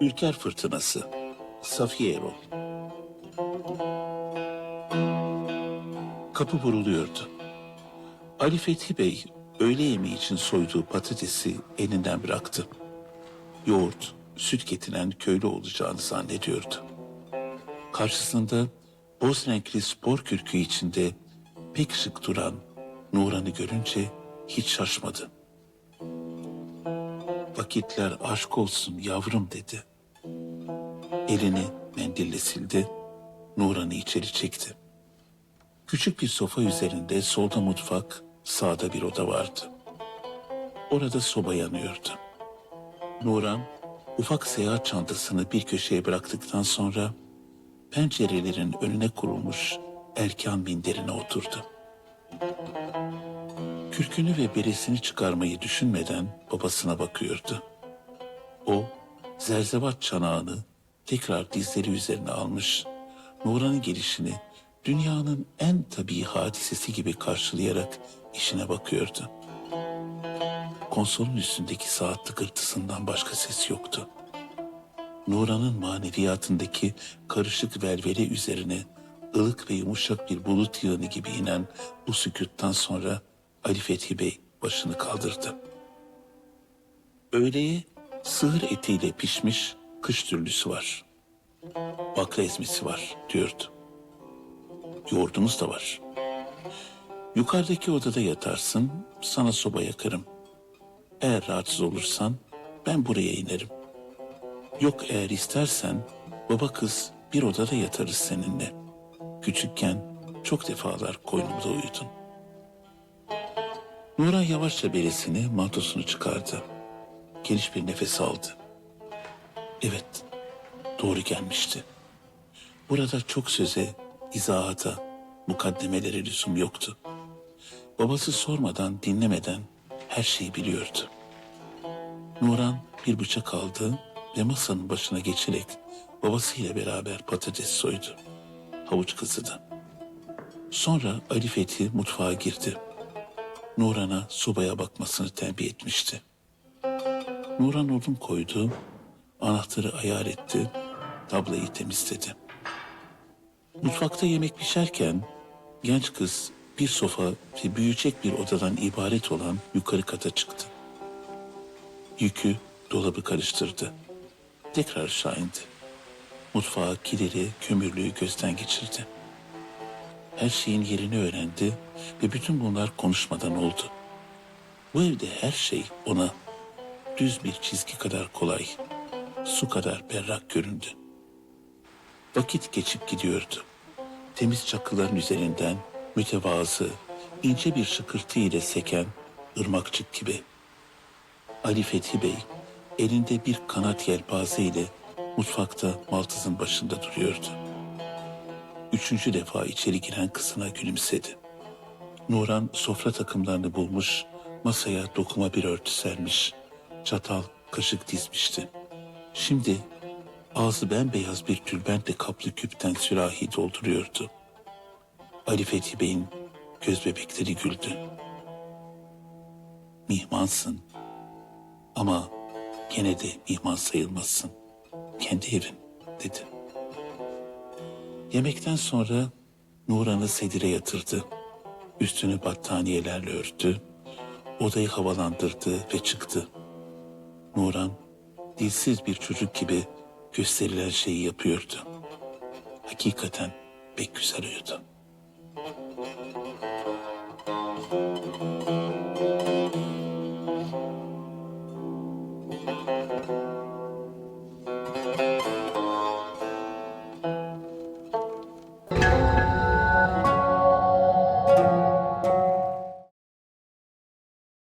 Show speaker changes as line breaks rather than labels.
Ülker Fırtınası Safiye Erol Kapı vuruluyordu. Ali Fethi Bey öğle yemeği için soyduğu patatesi elinden bıraktı. Yoğurt, süt getiren köylü olacağını zannediyordu. Karşısında boz renkli spor kürkü içinde pek şık duran Nuran'ı görünce hiç şaşmadı. Vakitler aşk olsun yavrum dedi. Elini mendille sildi, Nuran'ı içeri çekti. Küçük bir sofa üzerinde solda mutfak, sağda bir oda vardı. Orada soba yanıyordu. Nuran ufak seyahat çantasını bir köşeye bıraktıktan sonra pencerelerin önüne kurulmuş erkan minderine oturdu. Kürkünü ve beresini çıkarmayı düşünmeden babasına bakıyordu. O zerzevat çanağını tekrar dizleri üzerine almış, Nuran'ın gelişini dünyanın en tabii hadisesi gibi karşılayarak işine bakıyordu. Konsolun üstündeki saat tıkırtısından başka ses yoktu. Nuran'ın maneviyatındaki karışık velvele üzerine ılık ve yumuşak bir bulut yığını gibi inen bu sükuttan sonra Ali Fethi Bey başını kaldırdı. Öğleye sığır etiyle pişmiş kış türlüsü var. Bakla ezmesi var diyordu. Yoğurdumuz da var. Yukarıdaki odada yatarsın, sana soba yakarım. Eğer rahatsız olursan ben buraya inerim. Yok eğer istersen baba kız bir odada yatarız seninle. Küçükken çok defalar koynumda uyudun. Nuran yavaşça beresini, mantosunu çıkardı. Geniş bir nefes aldı. Evet, doğru gelmişti. Burada çok söze, izahata, mukaddemelere lüzum yoktu. Babası sormadan, dinlemeden her şeyi biliyordu. Nuran bir bıçak aldı ve masanın başına geçerek babasıyla beraber patates soydu. Havuç kızıdı. Sonra Ali Fethi mutfağa girdi. Nuran'a sobaya bakmasını tembih etmişti. Nuran odun koydu, anahtarı ayar etti, tablayı temizledi. Mutfakta yemek pişerken genç kız bir sofa ve büyüyecek bir odadan ibaret olan yukarı kata çıktı. Yükü dolabı karıştırdı. Tekrar aşağı indi. Mutfağı, kileri, kömürlüğü gözden geçirdi. Her şeyin yerini öğrendi ve bütün bunlar konuşmadan oldu. Bu evde her şey ona düz bir çizgi kadar kolay, su kadar berrak göründü. Vakit geçip gidiyordu. Temiz çakıların üzerinden mütevazı, ince bir şıkırtı ile seken ırmakçık gibi. Ali Fethi Bey elinde bir kanat yelpaze ile mutfakta maltızın başında duruyordu. Üçüncü defa içeri giren kızına gülümsedi. Nuran sofra takımlarını bulmuş, masaya dokuma bir örtü sermiş, çatal, kaşık dizmişti. Şimdi ağzı bembeyaz bir tülbentle kaplı küpten sürahi dolduruyordu. Ali Fethi Bey'in göz bebekleri güldü. Mihmansın ama gene de mihman sayılmazsın. Kendi evin dedi. Yemekten sonra Nuran'ı sedire yatırdı. Üstünü battaniyelerle örttü. Odayı havalandırdı ve çıktı. Nuran dilsiz bir çocuk gibi gösterilen şeyi yapıyordu. Hakikaten pek güzel uyudu.